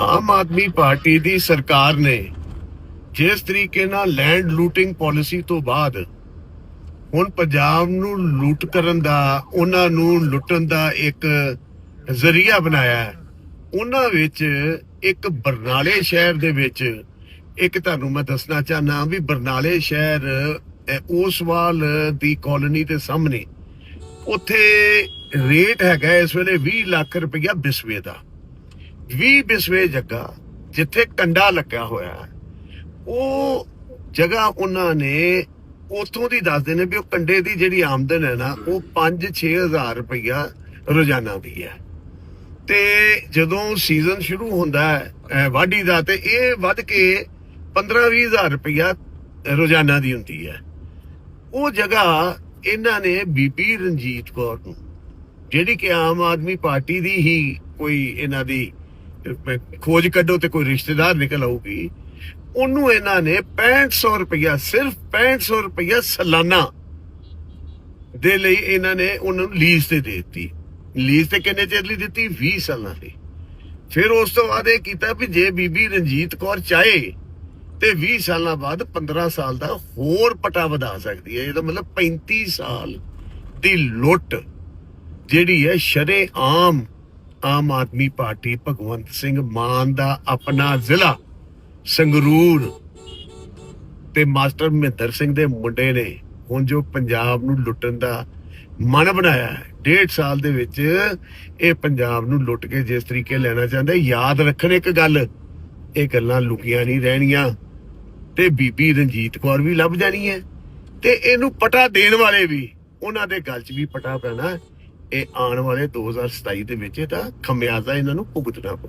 ਆਮ Aadmi party ਦੀ ਸਰਕਾਰ ਨੇ ਜਿਸ ਤਰੀਕੇ ਨਾਲ ਲੈਂਡ ਲੂਟਿੰਗ ਪਾਲਿਸੀ ਤੋਂ ਬਾਅਦ ਹੁਣ ਪੰਜਾਬ ਨੂੰ ਲੁੱਟ ਕਰਨ ਦਾ, ਉਹਨਾਂ ਨੂੰ ਲੁੱਟਣ ਦਾ ਇੱਕ ਜ਼ਰੀਆ ਬਣਾਇਆ ਹੈ, ਉਹਨਾਂ ਵਿੱਚ ਇੱਕ ਬਰਨਾਲੇ ਸ਼ਹਿਰ ਦੇ ਵਿੱਚ, ਇੱਕ ਤੁਹਾਨੂੰ ਮੈਂ ਦੱਸਣਾ ਚਾਹਨਾ ਵੀ ਬਰਨਾਲੇ ਸ਼ਹਿਰ ਉਸਵਾਲ ਦੀ ਕਾਲੋਨੀ ਦੇ ਸਾਹਮਣੇ ਉੱਥੇ ਰੇਟ ਹੈਗਾ ਇਸ ਵੇਲੇ 20 ਲੱਖ ਰੁਪਇਆ ਬਿਸਵੇ ਦਾ। 20 ਬਿਸਵੇ ਜੱਗਾ, ਜਿੱਥੇ ਕੰਡਾ ਲੱਗਿਆ ਹੋਇਆ ਉਹ ਜਗ੍ਹਾ ਉਹਨਾਂ ਨੇ ਉਥੋਂ ਦੀ ਦੱਸਦੇ ਨੇ ਵੀ ਉਹ ਕੰਡੇ ਦੀ ਜਿਹੜੀ ਆਮਦਨ ਹੈ ਨਾ, ਉਹ 5-6000 ਰੁਪਇਆ ਰੋਜ਼ਾਨਾ ਦੀ ਹੈ। ਤੇ ਜਦੋਂ ਸੀਜ਼ਨ ਸ਼ੁਰੂ ਹੁੰਦਾ ਹੈ ਵਾਢੀ ਦਾ, ਤੇ ਇਹ ਵੱਧ ਕੇ 15-20000 ਰੁਪਇਆ ਰੋਜ਼ਾਨਾ ਦੀ ਹੁੰਦੀ ਹੈ। ਉਹ ਜਗ੍ਹਾ ਇਹਨਾਂ ਨੇ ਬੀਬੀ ਰਣਜੀਤ ਕੌਰ ਨੂੰ, ਜਿਹੜੀ ਕਿ ਆਮ ਆਦਮੀ ਪਾਰਟੀ ਦੀ ਹੀ ਕੋਈ ਇਹਨਾਂ ਦੀ ਖੋਜ ਕੱਢੋ ਤੇ ਕੋਈ ਰਿਸ਼ਤੇਦਾਰ ਨਿਕਲ ਆਊਗੀ। ਉਹਨੂੰ ਇਹਨਾਂ ਨੇ 6500 ਰੁਪਇਆ ਸਿਰਫ 6500 ਰੁਪਇਆ ਸਾਲਾਨਾ ਦੇ ਲਈ ਇਹਨਾਂ ਨੇ ਉਹਨਾਂ ਨੂੰ ਲੀਜ਼ ਤੇ ਦੇ ਦਿੱਤੀ। ਲੀਜ਼ ਤੇ ਕਿੰਨੇ ਚਿਰ ਲਈ ਦਿੱਤੀ? 20 ਸਾਲਾਂ ਲਈ। ਫਿਰ ਉਸ ਤੋਂ ਬਾਅਦ ਇਹ ਕੀਤਾ ਵੀ ਜੇ ਬੀਬੀ ਰਣਜੀਤ ਕੌਰ ਚਾਹੇ ਤੇ 20 ਸਾਲਾਂ ਬਾਅਦ 15 ਸਾਲ ਦਾ ਹੋਰ ਪਟਾ ਵਧਾ ਸਕਦੀ ਹੈ। ਇਹਦਾ ਮਤਲਬ 35 ਸਾਲ ਦੀ ਲੁੱਟ ਜਿਹੜੀ ਹੈ ਸ਼ਰੇ ਆਮ ਆਮ ਆਦਮੀ ਪਾਰਟੀ ਭਗਵੰਤ ਸਿੰਘ ਮਾਨ ਦਾ ਆਪਣਾ ਜ਼ਿਲ੍ਹਾ ਸੰਗਰੂਰ ਤੇ ਮਾਸਟਰ ਮਹਿੰਦਰ ਸਿੰਘ ਦੇ ਮੁੰਡੇ ਨੇ ਹੁਣ ਜੋ ਪੰਜਾਬ ਨੂੰ ਲੁੱਟਣ ਦਾ ਮਨ ਬਣਾਇਆ ਹੈ, ਡੇਢ ਸਾਲ ਦੇ ਵਿੱਚ ਇਹ ਪੰਜਾਬ ਨੂੰ ਲੁੱਟ ਕੇ ਜਿਸ ਤਰੀਕੇ ਲੈਣਾ ਚਾਹੁੰਦਾ, ਯਾਦ ਰੱਖਣ ਇੱਕ ਗੱਲ, ਇਹ ਗੱਲਾਂ ਲੁਕੀਆਂ ਨਹੀਂ ਰਹਿਣੀਆਂ ਤੇ ਬੀਬੀ ਰਣਜੀਤ ਕੌਰ ਵੀ ਲੱਭ ਜਾਣੀ ਹੈ ਤੇ ਇਹਨੂੰ ਪਟਾ ਦੇਣ ਵਾਲੇ ਵੀ, ਉਹਨਾਂ ਦੇ ਗੱਲ 'ਚ ਵੀ ਪਟਾ ਪੈਣਾ। ਇਹ ਆਉਣ ਵਾਲੇ 2027 ਦੇ ਵਿੱਚ ਇਹਦਾ ਖਮਿਆਜ਼ਾ ਇਹਨਾਂ ਨੂੰ ਭੁਗਤਣਾ ਪਊ।